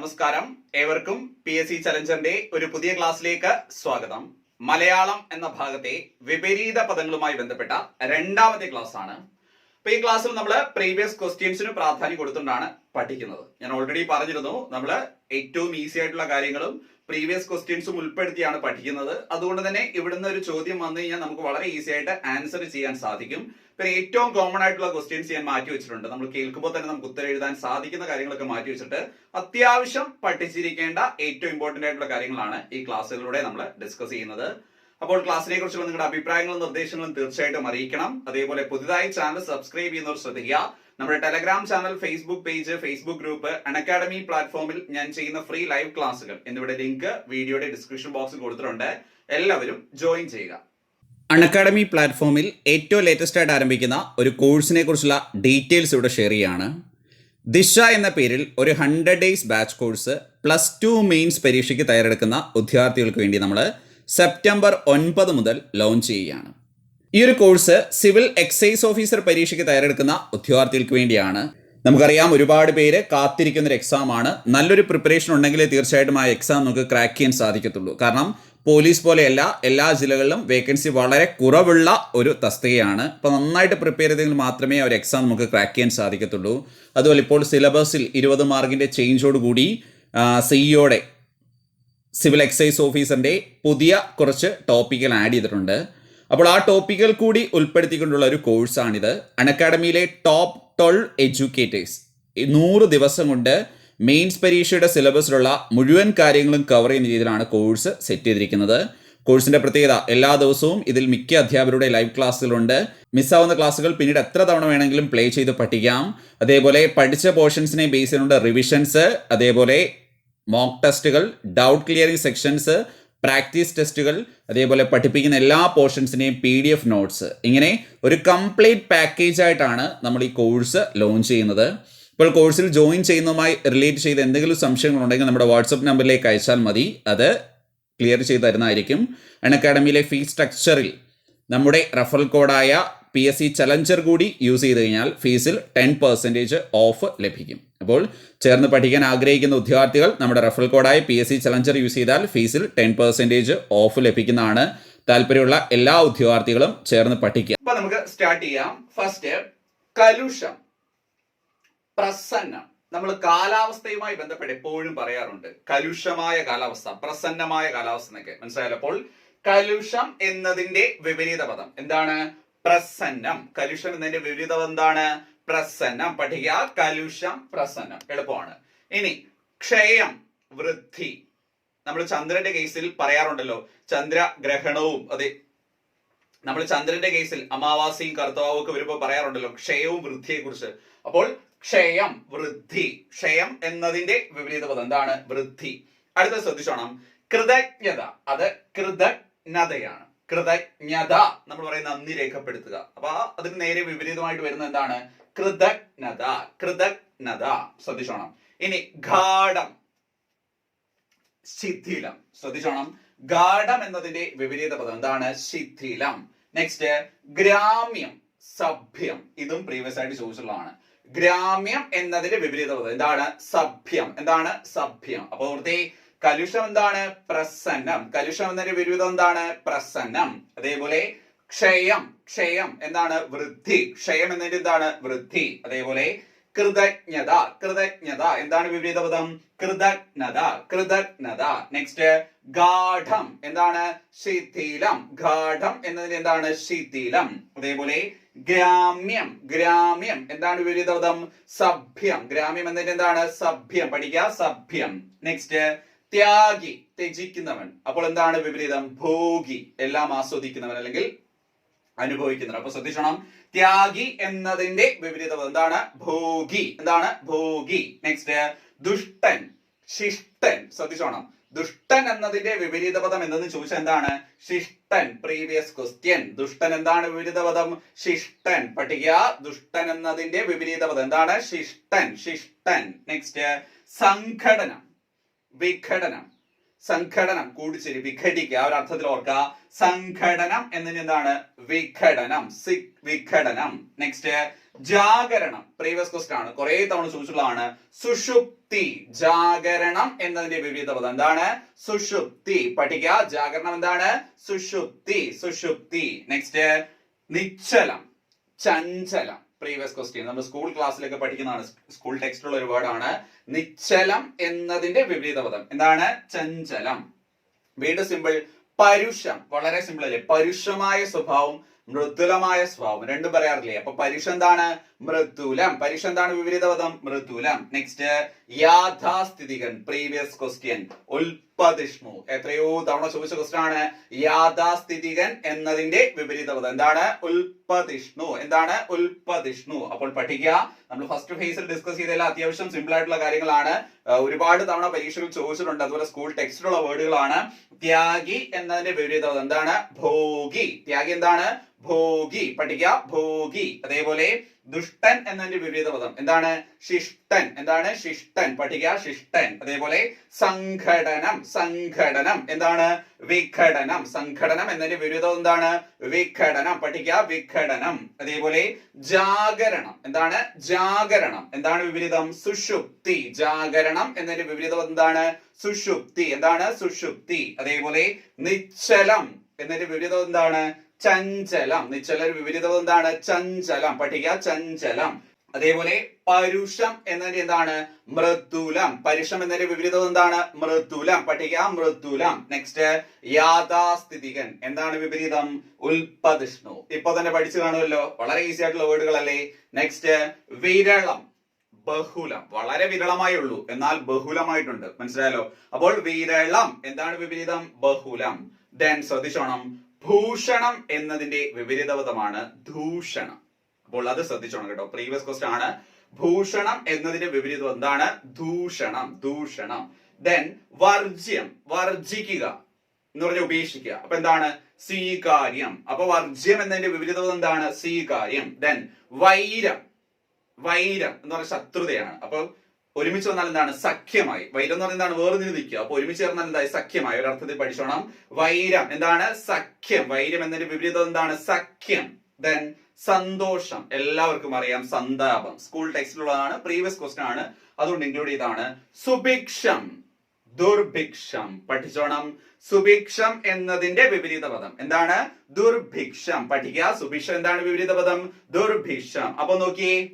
നമസ്കാരം. ഏവർക്കും P S C ചലഞ്ചറിന്റെ ഒരു പുതിയ ക്ലാസ്സിലേക്ക് സ്വാഗതം. മലയാളം എന്ന ഭാഗത്തെ വിപരീത പദങ്ങളുമായി ബന്ധപ്പെട്ട രണ്ടാമത്തെ ക്ലാസ് ആണ് അപ്പൊ ഈ ക്ലാസ്സിൽ നമ്മൾ പ്രീവിയസ് ക്വസ്റ്റ്യൻസിന് പ്രാധാന്യം കൊടുത്തുകൊണ്ടാണ് പഠിക്കുന്നത്. ഞാൻ ഓൾറെഡി പറഞ്ഞിരുന്നു നമ്മൾ ഏറ്റവും ഈസി ആയിട്ടുള്ള കാര്യങ്ങളും പ്രീവിയസ് ക്വസ്റ്റ്യൻസും ഉൾപ്പെടുത്തിയാണ് പഠിക്കുന്നത്. അതുകൊണ്ട് തന്നെ ഇവിടുന്ന് ഒരു ചോദ്യം വന്നു കഴിഞ്ഞാൽ നമുക്ക് വളരെ ഈസി ആയിട്ട് ആൻസർ ചെയ്യാൻ സാധിക്കും. പിന്നെ ഏറ്റവും കോമൺ ആയിട്ടുള്ള ക്വസ്റ്റ്യൻസ് ഞാൻ മാറ്റി വെച്ചിട്ടുണ്ട്. നമ്മൾ കേൾക്കുമ്പോൾ തന്നെ നമുക്ക് ഉത്തരം എഴുതാൻ സാധിക്കുന്ന കാര്യങ്ങളൊക്കെ മാറ്റി വെച്ചിട്ട് അത്യാവശ്യം പഠിച്ചിരിക്കേണ്ട ഏറ്റവും ഇമ്പോർട്ടന്റ് ആയിട്ടുള്ള കാര്യങ്ങളാണ് ഈ ക്ലാസ്സുകളിലൂടെ നമ്മൾ ഡിസ്കസ് ചെയ്യുന്നത്. അപ്പോൾ ക്ലാസ്സിനെ കുറിച്ചുള്ള നിങ്ങളുടെ അഭിപ്രായങ്ങളും നിർദ്ദേശങ്ങളും തീർച്ചയായിട്ടും അറിയിക്കണം. അതേപോലെ പുതുതായി ചാനൽ സബ്സ്ക്രൈബ് ചെയ്യുന്നവർ ശ്രദ്ധിക്കുക. നമ്മുടെ Telegram channel Facebook page Facebook group academy പ്ലാറ്റ്ഫോമിൽ ഞാൻ ചെയ്യുന്ന ഫ്രീ ലൈവ് ക്ലാസ്സുകൾ എന്നിവയുടെ ലിങ്ക് വീഡിയോയുടെ ഡിസ്ക്രിപ്ഷൻ ബോക്സിൽ കൊടുത്തിട്ടുണ്ട്. എല്ലാവരും ജോയിൻ ചെയ്യുക. അക്കാഡമി പ്ലാറ്റ്ഫോമിൽ ഏറ്റവും ലേറ്റസ്റ്റ് ആയിട്ട് ആരംഭിക്കുന്ന ഒരു കോഴ്സിനെ കുറിച്ചുള്ള ഡീറ്റെയിൽസ് ഇവിടെ ഷെയർ ചെയ്യാണ്. ദിശ എന്ന പേരിൽ ഒരു hundred days batch course plus two mains പരീക്ഷയ്ക്ക് തയ്യാറെടുക്കുന്ന വിദ്യാർത്ഥികൾക്ക് വേണ്ടി നമ്മൾ സെപ്റ്റംബർ ഒൻപത് മുതൽ ലോഞ്ച് ചെയ്യുകയാണ്. ഈ ഒരു കോഴ്സ് സിവിൽ എക്സൈസ് ഓഫീസർ പരീക്ഷയ്ക്ക് തയ്യാറെടുക്കുന്ന ഉദ്യോഗാർത്ഥികൾക്ക് വേണ്ടിയാണ്. നമുക്കറിയാം ഒരുപാട് പേര് കാത്തിരിക്കുന്ന ഒരു എക്സാം ആണ്. നല്ലൊരു പ്രിപ്പറേഷൻ ഉണ്ടെങ്കിലേ തീർച്ചയായിട്ടും ആ എക്സാം നമുക്ക് ക്രാക്ക് ചെയ്യാൻ സാധിക്കത്തുള്ളൂ. കാരണം പോലീസ് പോലെയല്ല എല്ലാ ജില്ലകളിലും വേക്കൻസി വളരെ കുറവുള്ള ഒരു തസ്തികയാണ്. അപ്പോൾ നന്നായിട്ട് പ്രിപ്പയർ ചെയ്തെങ്കിൽ മാത്രമേ ആ ഒരു എക്സാം നമുക്ക് ക്രാക്ക് ചെയ്യാൻ സാധിക്കത്തുള്ളൂ. അതുപോലെ ഇപ്പോൾ സിലബസിൽ ഇരുപത് മാർക്കിന്റെ ചേഞ്ചോടുകൂടി സിഇഒയുടെ സിവിൽ എക്സൈസ് ഓഫീസറിന്റെ പുതിയ കുറച്ച് ടോപ്പിക്കൽ ആഡ് ചെയ്തിട്ടുണ്ട്. അപ്പോൾ ആ ടോപ്പിക്കുകൾ കൂടി ഉൾപ്പെടുത്തിക്കൊണ്ടുള്ള ഒരു കോഴ്സാണിത് അൺഅക്കാഡമിയിലെ ടോപ്പ് ട്വൽവ് എഡ്യൂക്കേറ്റേഴ്സ് നൂറ് ദിവസം കൊണ്ട് മെയിൻസ് പരീക്ഷയുടെ സിലബസിലുള്ള മുഴുവൻ കാര്യങ്ങളും കവർ ചെയ്യുന്ന രീതിയിലാണ് കോഴ്സ് സെറ്റ് ചെയ്തിരിക്കുന്നത്. കോഴ്സിന്റെ പ്രത്യേകത എല്ലാ ദിവസവും ഇതിൽ മിക്ക അധ്യാപകരുടെ ലൈവ് ക്ലാസ്സുകളുണ്ട് മിസ്സാവുന്ന ക്ലാസ്സുകൾ പിന്നീട് എത്ര തവണ വേണമെങ്കിലും പ്ലേ ചെയ്ത് പഠിക്കാം. അതേപോലെ പഠിച്ച പോർഷൻസിനെ ബേസ് ചെയ്തുകൊണ്ട് റിവിഷൻസ് അതേപോലെ മോക്ക് ടെസ്റ്റുകൾ ഡൗട്ട് ക്ലിയറിംഗ് സെക്ഷൻസ് പ്രാക്ടീസ് ടെസ്റ്റുകൾ അതേപോലെ പഠിപ്പിക്കുന്ന എല്ലാ പോർഷൻസിനെയും പി ഡി എഫ് നോട്ട്സ്. ഇങ്ങനെ ഒരു കംപ്ലീറ്റ് പാക്കേജ് ആയിട്ടാണ് നമ്മൾ ഈ കോഴ്സ് ലോഞ്ച് ചെയ്യുന്നത്. ഇപ്പോൾ കോഴ്സിൽ ജോയിൻ ചെയ്യുന്നതുമായി റിലേറ്റ് ചെയ്ത് എന്തെങ്കിലും സംശയങ്ങളുണ്ടെങ്കിൽ നമ്മുടെ വാട്സപ്പ് നമ്പറിലേക്ക് അയച്ചാൽ മതി. അത് ക്ലിയർ ചെയ്ത് തരുന്നതായിരിക്കും. അൺ അക്കാഡമിയിലെ ഫീസ് സ്ട്രക്ചറിൽ നമ്മുടെ റഫറൽ കോഡായ പി എസ് സി ചലഞ്ചർ കൂടി യൂസ് ചെയ്ത് കഴിഞ്ഞാൽ ഫീസിൽ ടെൻ പെർസെന്റേജ് ഓഫ് ലഭിക്കും. അപ്പോൾ ചേർന്ന് പഠിക്കാൻ ആഗ്രഹിക്കുന്ന ഉദ്യോഗാർത്ഥികൾ നമ്മുടെ referral കോഡായ P S C challenger use ചെയ്താൽ ഫീസിൽ ടെൻ പെർസെന്റേജ് ഓഫ് ലഭിക്കുന്നതാണ് താല്പര്യമുള്ള എല്ലാ ഉദ്യോഗാർത്ഥികളും ചേർന്ന് പഠിക്കുക. അപ്പൊ നമുക്ക് സ്റ്റാർട്ട് ചെയ്യാം. ഫസ്റ്റ് കലുഷം പ്രസന്നം. നമ്മൾ കാലാവസ്ഥയുമായി ബന്ധപ്പെട്ട് എപ്പോഴും പറയാറുണ്ട്. കലുഷമായ കാലാവസ്ഥ പ്രസന്നമായ കാലാവസ്ഥ എന്നൊക്കെ. മനസ്സിലായപ്പോൾ കലുഷം എന്നതിന്റെ വിപരീത പദം. എന്താണ്? പ്രസന്നം. കലുഷം എന്നതിന്റെ വിവിധം എന്താണ്? പ്രസന്നം. പഠിക്കുക. കലുഷം പ്രസന്നം. എളുപ്പമാണ്. ഇനി ക്ഷയം വൃദ്ധി. നമ്മൾ ചന്ദ്രന്റെ കേസിൽ പറയാറുണ്ടല്ലോ. ചന്ദ്രഗ്രഹണവും. അതെ. നമ്മൾ ചന്ദ്രന്റെ കേസിൽ അമാവാസിയും കർത്തവാവും ഒക്കെ വരുമ്പോൾ പറയാറുണ്ടല്ലോ. ക്ഷയവും വൃദ്ധിയെ കുറിച്ച് അപ്പോൾ ക്ഷയം വൃദ്ധി. ക്ഷയം എന്നതിന്റെ വിപരീത പദം എന്താണ്? വൃദ്ധി. അടുത്ത ശ്രദ്ധിച്ചോണം. കൃതജ്ഞത. അത് കൃതജ്ഞതയാണ്. കൃതജ്ഞത നമ്മൾ പറയുന്ന നന്ദി രേഖപ്പെടുത്തുക. അപ്പൊ അതിന് നേരെ വിപരീതമായിട്ട് വരുന്ന എന്താണ്? കൃതജ്ഞത കൃതജ്ഞത. ശ്രദ്ധിച്ചോണം. ഇനി ഗാഠം ശിഥിലം. ശ്രദ്ധിച്ചോണം. ഗാഠം എന്നതിന്റെ വിപരീത പദം എന്താണ്? ശിഥിലം. നെക്സ്റ്റ് ഗ്രാമ്യം സഭ്യം. ഇതും പ്രീവിയസ് ആയിട്ട് ചോദിച്ചിട്ടുള്ളതാണ്. ഗ്രാമ്യം എന്നതിന്റെ വിപരീത പദം എന്താണ്? സഭ്യം. എന്താണ്? സഭ്യം. അപ്പൊ ഓർത്തി കലുഷം എന്താണ്? പ്രസന്നം. കലുഷം എന്നതിന്റെ വിപരീതം എന്താണ്? പ്രസന്നം. അതേപോലെ ക്ഷയം. ക്ഷയം എന്താണ്? വൃദ്ധി. ക്ഷയം എന്നതിന്റെ എന്താണ്? വൃദ്ധി. അതേപോലെ കൃതജ്ഞത. കൃതജ്ഞത. എന്താണ് വിപരീത പദം? കൃതജ്ഞത. കൃതജ്ഞത. നെക്സ്റ്റ് ഗാഠം. എന്താണ്? ശിഥിലം. ഗാഠം എന്നതിന് എന്താണ്? ശിഥിലം. അതേപോലെ ഗ്രാമ്യം. ഗ്രാമ്യം എന്താണ് വിപരീത പദം? സഭ്യം. ഗ്രാമ്യം എന്നതിന് എന്താണ്? സഭ്യം. പഠിക്കുക. സഭ്യം. നെക്സ്റ്റ് ത്യാഗി ത്യജിക്കുന്നവൻ. അപ്പോൾ എന്താണ് വിപരീതം? ഭോഗി. എല്ലാം ആസ്വദിക്കുന്നവൻ അല്ലെങ്കിൽ അനുഭവിക്കുന്നവൻ. അപ്പൊ ശ്രദ്ധിക്കണം ത്യാഗി എന്നതിന്റെ വിപരീത എന്താണ്? ഭോഗി. എന്താണ്? ഭോഗി. നെക്സ്റ്റ് ദുഷ്ടൻ ശിഷ്ടൻ. ശ്രദ്ധിച്ചോണം. ദുഷ്ടൻ എന്നതിന്റെ വിപരീത പദം എന്തെന്ന് ചോദിച്ചാൽ എന്താണ്? ശിഷ്ടൻ പ്രീവിയസ് ക്വസ്റ്റ്യൻ ദുഷ്ടൻ എന്താണ് വിപരീത പദം ശിഷ്ടൻ. പഠിക്കുക. ദുഷ്ടൻ എന്നതിന്റെ വിപരീത പദം എന്താണ്? ശിഷ്ടൻ ശിഷ്ടൻ. നെക്സ്റ്റ് സംഘടനം. വിഘടനം. സംഘടനം കൂടിച്ചേരി വിഘടിക്കുക. ആ ഒരു അർത്ഥത്തിൽ ഓർക്കുക. സംഘടനം എന്നതിന് എന്താണ്? വിഘടനം. വിഘടനം. നെക്സ്റ്റ് ജാഗരണം. പ്രീവിയസ് ക്വസ്റ്റൻ ആണ്. കുറെ തവണ ചോദിച്ചിട്ടുള്ളതാണ്. സുഷുപ്തി ജാഗരണം എന്നതിന്റെ വിവിധ പദം എന്താണ്? സുഷുപ്തി. പഠിക്കുക. ജാഗരണം എന്താണ്? സുഷുപ്തി സുഷുപ്തി. നെക്സ്റ്റ് നിശ്ചലം ചഞ്ചലം. പ്രീവിയസ് ക്വസ്റ്റ്യൻ നമ്മൾ സ്കൂൾ ക്ലാസ്സിലൊക്കെ പഠിക്കുന്നതാണ്. സ്കൂൾ ടെക്സ്റ്റിലുള്ള ഒരു വേർഡാണ് നിശ്ചലം എന്നതിന്റെ വിപരീത പദം എന്താണ്? ചഞ്ചലം. വീണ്ടും സിമ്പിൾ പരുഷം. വളരെ സിമ്പിൾ അല്ലേ? പരുഷമായ സ്വഭാവം മൃദുലമായ സ്വഭാവം രണ്ടും പറയാറില്ലേ? അപ്പൊ പരുഷം എന്താണ്? മൃദുലം. പരീക്ഷ എന്താണ് വിപരീത പദം? മൃദുലം. നെക്സ്റ്റ് യാഥാസ്ഥിതികൻ പ്രീവിയസ് ക്വസ്റ്റ്യൻ ഉൽപതിഷ്ണു എത്രയോ തവണ ചോദിച്ച ക്വസ്റ്റ്യൻ ആണ്. യാഥാസ്ഥിതികൻ എന്നതിന്റെ വിപരീതപദം എന്താണ്? ഉൽപതിഷ്ണു എന്താണ്? ഉൽപതിഷ്ണു അപ്പോൾ പഠിക്കുക. നമ്മൾ ഫസ്റ്റ് ഫേസിൽ ഡിസ്കസ് ചെയ്തെല്ലാം അത്യാവശ്യം സിമ്പിൾ ആയിട്ടുള്ള കാര്യങ്ങളാണ്. ഒരുപാട് തവണ പരീക്ഷകൾ ചോദിച്ചിട്ടുണ്ട്. അതുപോലെ സ്കൂൾ ടെക്സ്റ്റിലുള്ള വേർഡുകളാണ്. ത്യാഗി എന്നതിന്റെ വിപരീതപദം എന്താണ്? ഭോഗി. ത്യാഗി എന്താണ്? ഭോഗി. പഠിക്കുക. ഭോഗി. അതേപോലെ ദുഷ്ടൻ എന്നതിന്റെ വിപരീത പദം എന്താണ്? ശിഷ്ടൻ. എന്താണ്? ശിഷ്ടൻ. പഠിക്കുക. ശിഷ്ടൻ. അതേപോലെ സംഘടനം. സംഘടനം. എന്താണ്? വിഘടനം. സംഘടനം എന്നതിന്റെ വിപരീത എന്താണ്? വിഘടനം. പഠിക്കുക. വിഘടനം. അതേപോലെ ജാഗരണം. എന്താണ്? ജാഗരണം. എന്താണ് വിപരീതം? സുഷുപ്തി. ജാഗരണം എന്നതിന്റെ വിപരീത എന്താണ്? സുഷുപ്തി. എന്താണ്? സുഷുപ്തി. അതേപോലെ നിശ്ചലം എന്നതിന്റെ വിപരീതം എന്താണ്? ചഞ്ചലം. നിശ്ചല വിപരീതം എന്താണ്? ചഞ്ചലം. പഠിക്കുക ചഞ്ചലം. അതേപോലെ പരുഷം എന്നതിന്റെ എന്താണ്? മൃദുലം. പരുഷം എന്നതിന്റെ വിപരീതം എന്താണ്? മൃദുലം. പഠിക്കുക മൃദുലം. നെക്സ്റ്റ് യാഥാസ്ഥിതികൻ. എന്താണ് വിപരീതം? ഉൽപതിഷ്ണു. ഇപ്പൊ തന്നെ പഠിച്ചു കാണുമല്ലോ. വളരെ ഈസി ആയിട്ടുള്ള വേർഡുകളല്ലേ നെക്സ്റ്റ് വിരളം. ബഹുലം. വളരെ വിരളമായേ ഉള്ളൂ. എന്നാൽ ബഹുലമായിട്ടുണ്ട്. മനസ്സിലായല്ലോ? അപ്പോൾ വിരളം. എന്താണ് വിപരീതം? ബഹുലം. ദെൻ ശ്രദ്ധിച്ചോണം. ഭൂഷണം എന്നതിന്റെ വിപരീതപദമാണ് ദൂഷണം അപ്പോൾ അത് ശ്രദ്ധിച്ചോണം കേട്ടോ. പ്രീവിയസ് ക്വസ്റ്റൻ ആണ്. ഭൂഷണം എന്നതിന്റെ വിപരീതം എന്താണ്? ദൂഷണം ദൂഷണം ദെൻ വർജ്യം വർജിക്കുക എന്ന് പറഞ്ഞാൽ ഉപേക്ഷിക്കുക. അപ്പൊ എന്താണ്? സ്വീകാര്യം. അപ്പൊ വർജ്യം എന്നതിന്റെ വിപരീതം എന്താണ്? സ്വീകാര്യം. ദെൻ വൈരം വൈരം എന്ന് പറഞ്ഞ ശത്രുതയാണ്. അപ്പൊ ഒരുമിച്ച് വന്നാൽ എന്താണ്? സഖ്യമായി. വൈരം എന്ന് പറഞ്ഞാൽ എന്താണ്? വേർതിരി നിൽക്കുക. അപ്പൊ ഒരുമിച്ച് ചേർന്നാൽ എന്തായി? സഖ്യമായി. ഒരർത്ഥത്തിൽ പഠിച്ചോണം. വൈരം എന്താണ്? സഖ്യം. വൈരം എന്നതിന്റെ വിപരീതം എന്താണ്? സഖ്യം. ദെൻ സന്തോഷം. എല്ലാവർക്കും അറിയാം സന്താപം. സ്കൂൾ ടെക്സ്റ്റിലുള്ളതാണ് പ്രീവിയസ് ക്വസ്റ്റൻ ആണ്. അതുകൊണ്ട് ഇൻക്ലൂഡ് ചെയ്താണ്. സുഭിക്ഷം. ദുർഭിക്ഷം. പഠിച്ചോണം. സുഭിക്ഷം എന്നതിന്റെ വിപരീത പദം. എന്താണ്? ദുർഭിക്ഷം. പഠിക്കുക. സുഭിക്ഷം എന്താണ് വിപരീത പദം? ദുർഭിക്ഷം. അപ്പൊ നോക്കിയേ.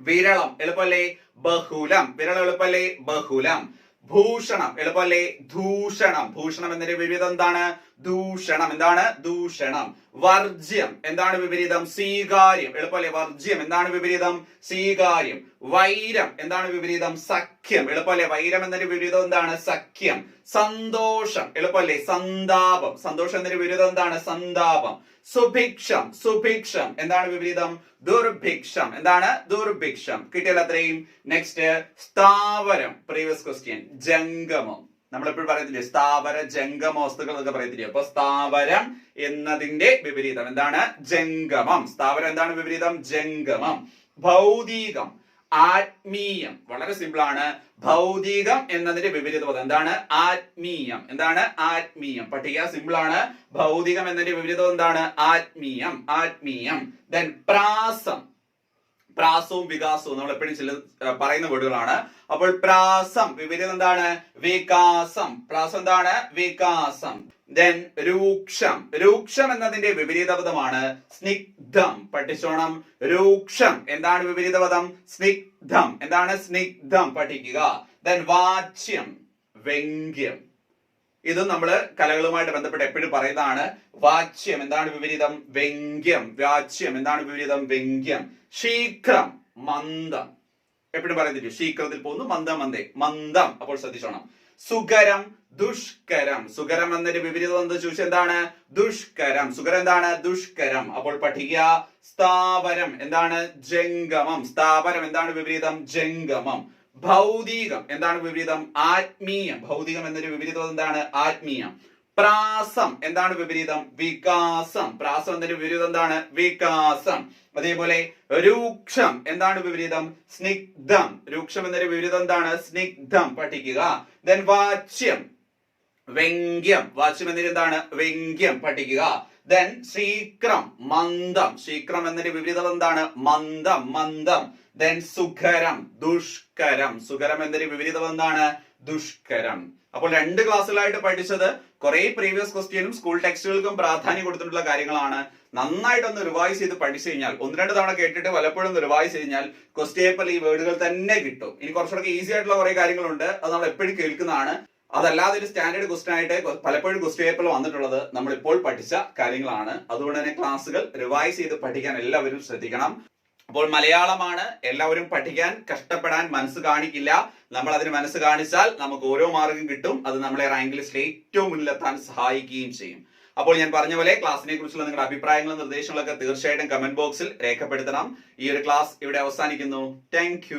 വിരളം എളുപ്പല്ലേ? ബഹുലം. വിരളം എളുപ്പല്ലേ? ബഹുലം. ഭൂഷണം എളുപ്പല്ലേ? ദൂഷണം ഭൂഷണം എന്നതിന്റെ വിപരീതം എന്താണ്? ദൂഷണം. എന്താണ്? ദൂഷണം. വർജ്യം. എന്താണ് വിപരീതം? സ്വീകാര്യം. എളുപ്പമല്ലേ? വർജ്യം. എന്താണ് വിപരീതം? സ്വീകാര്യം. വൈരം. എന്താണ് വിപരീതം? സഖ്യം. എളുപ്പമല്ലേ? വൈരം എന്നതിന്റെ വിപരീതം എന്താണ്? സഖ്യം. സന്തോഷം. എളുപ്പമല്ലേ? സന്താപം. സന്തോഷം എന്നതിന്റെ വിപരീതം എന്താണ്? സന്താപം. സുഭിക്ഷം. സുഭിക്ഷം. എന്താണ് വിപരീതം? ദുർഭിക്ഷം. എന്താണ്? ദുർഭിക്ഷം. കിട്ടിയാൽ അത്രയും? നെക്സ്റ്റ് സ്ഥാവരം. പ്രീവിയസ് ക്വസ്റ്റ്യൻ ജംഗമം. നമ്മൾ എപ്പോഴും പറയത്തില്ലേ സ്ഥാവര ജംഗമ വസ്തുക്കൾ എന്നൊക്കെ പറയത്തില്ലേ? അപ്പൊ സ്ഥാവരം എന്നതിന്റെ വിപരീതം. എന്താണ്? ജംഗമം. സ്ഥാവരം എന്താണ് വിപരീതം? ജംഗമം. ഭൗതികം. ആത്മീയം. വളരെ സിമ്പിൾ ആണ് ഭൗതികം എന്നതിന്റെ വിപരീത പദം എന്താണ്? ആത്മീയം. എന്താണ്? ആത്മീയം. പട്ടിക സിമ്പിൾ ആണ് ഭൗതികം എന്നതിന്റെ വിപരീതം എന്താണ്? ആത്മീയം. ആത്മീയം. ദെൻ പ്രാസം. പ്രാസവും വികാസവും നമ്മൾ എപ്പോഴും ചില പറയുന്ന വേർഡുകളാണ്. അപ്പോൾ പ്രാസം വിപരീതം എന്താണ്? വികാസം. പ്രാസം എന്താണ്? വികാസം. ദെൻ രൂക്ഷം. രൂക്ഷം എന്നതിന്റെ വിപരീത പദമാണ് സ്നിഗ്ധം. പഠിച്ചോണം. രൂക്ഷം. എന്താണ് വിപരീത പദം സ്നിഗ്ധം. എന്താണ് സ്നിഗ്ധം? പഠിക്കുക. ദെൻ വാച്യം. വ്യംഗ്യം ഇതും നമ്മൾ കലകളുമായിട്ട് ബന്ധപ്പെട്ട് എപ്പോഴും പറയുന്നതാണ് വാച്യം എന്താണ് വിപരീതം? വ്യംഗ്യം. വാച്യം എന്താണ് വിപരീതം? വ്യംഗ്യം. ശീഘ്രം മന്ദം. എപ്പോഴും പറയുന്നില്ല? ശീഘ്രത്തിൽ പോകുന്നു മന്ദം മന്ദേ. മന്ദം. അപ്പോൾ ശ്രദ്ധിച്ചോണം. സുഖരം ദുഷ്കരം. സുഖരം എന്നൊരു വിപരീതം എന്ന് ചോദിച്ചു എന്താണ്? ദുഷ്കരം. സുഖരം എന്താണ്? ദുഷ്കരം. അപ്പോൾ പഠിക്കുക സ്ഥാപരം. എന്താണ്? ജംഗമം. സ്ഥാപരം എന്താണ് വിപരീതം? ജംഗമം. ഭൗതികം. എന്താണ് വിപരീതം? ആത്മീയം. ഭൗതികം എന്നൊരു വിപരീതം എന്താണ്? ആത്മീയം. പ്രാസം. എന്താണ് വിപരീതം? വികാസം. പ്രാസം എന്നൊരു വിപരീതം എന്താണ്? വികാസം. അതേപോലെ രൂക്ഷം. എന്താണ് വിപരീതം? സ്നിഗ്ധം. രൂക്ഷം എന്നൊരു വിപരീതം എന്താണ്? സ്നിഗ്ധം. പഠിക്കുക. ദെൻ വാച്യം. വ്യംഗ്യം. വാച്യം എന്നൊരു എന്താണ്? വ്യംഗ്യം. പഠിക്കുക. ദെൻ ശീക്രം മന്ദം. ശീക്രം എന്നൊരു വിപരീതം എന്താണ്? മന്ദം. മന്ദം. ദെൻ സുഖരം ദുഷ്കരം. സുഖരം എന്തൊരു വിപരീതം എന്താണ്? ദുഷ്കരം. അപ്പോൾ രണ്ട് ക്ലാസ്സിലായിട്ട് പഠിച്ചത് കുറെ പ്രീവിയസ് ക്വസ്റ്റ്യനും സ്കൂൾ ടെക്സ്റ്റുകൾക്കും പ്രാധാന്യം കൊടുത്തിട്ടുള്ള കാര്യങ്ങളാണ്. നന്നായിട്ടൊന്ന് റിവൈസ് ചെയ്ത് പഠിച്ചു കഴിഞ്ഞാൽ ഒന്ന് രണ്ട് തവണ കേട്ടിട്ട് പലപ്പോഴും ഒന്ന് റിവൈസ് കഴിഞ്ഞാൽ ക്വസ്റ്റ്യൻ പേപ്പറിൽ ഈ വേർഡുകൾ തന്നെ കിട്ടും. ഇനി കുറച്ചുകൂടെ ഈസി ആയിട്ടുള്ള കുറെ കാര്യങ്ങളുണ്ട്. അത് നമ്മൾ എപ്പോഴും കേൾക്കുന്നതാണ്. അതല്ലാതെ ഒരു സ്റ്റാൻഡേർഡ് ക്വസ്റ്റൻ ആയിട്ട് പലപ്പോഴും ക്വസ്റ്റ്യൻ പേപ്പറിൽ വന്നിട്ടുള്ളത് നമ്മൾ ഇപ്പോൾ പഠിച്ച കാര്യങ്ങളാണ്. അതുകൊണ്ട് തന്നെ ക്ലാസ്സുകൾ റിവൈസ് ചെയ്ത് പഠിക്കാൻ എല്ലാവരും ശ്രദ്ധിക്കണം. അപ്പോൾ മലയാളമാണ് എല്ലാവരും പഠിക്കാൻ കഷ്ടപ്പെടാൻ മനസ്സ് കാണിക്കില്ല. നമ്മൾ അതിന് മനസ്സ് കാണിച്ചാൽ നമുക്ക് ഓരോ മാർഗം കിട്ടും. അത് നമ്മളെ റാങ്ക് ലിസ്റ്റിൽ ഏറ്റവും മുന്നിലെത്താൻ സഹായിക്കുകയും ചെയ്യും. അപ്പോൾ ഞാൻ പറഞ്ഞ പോലെ ക്ലാസ്സിനെ കുറിച്ചുള്ള നിങ്ങളുടെ അഭിപ്രായങ്ങളും നിർദ്ദേശങ്ങളൊക്കെ തീർച്ചയായിട്ടും കമന്റ് ബോക്സിൽ രേഖപ്പെടുത്തണം. ഈ ഒരു ക്ലാസ് ഇവിടെ അവസാനിക്കുന്നു. താങ്ക്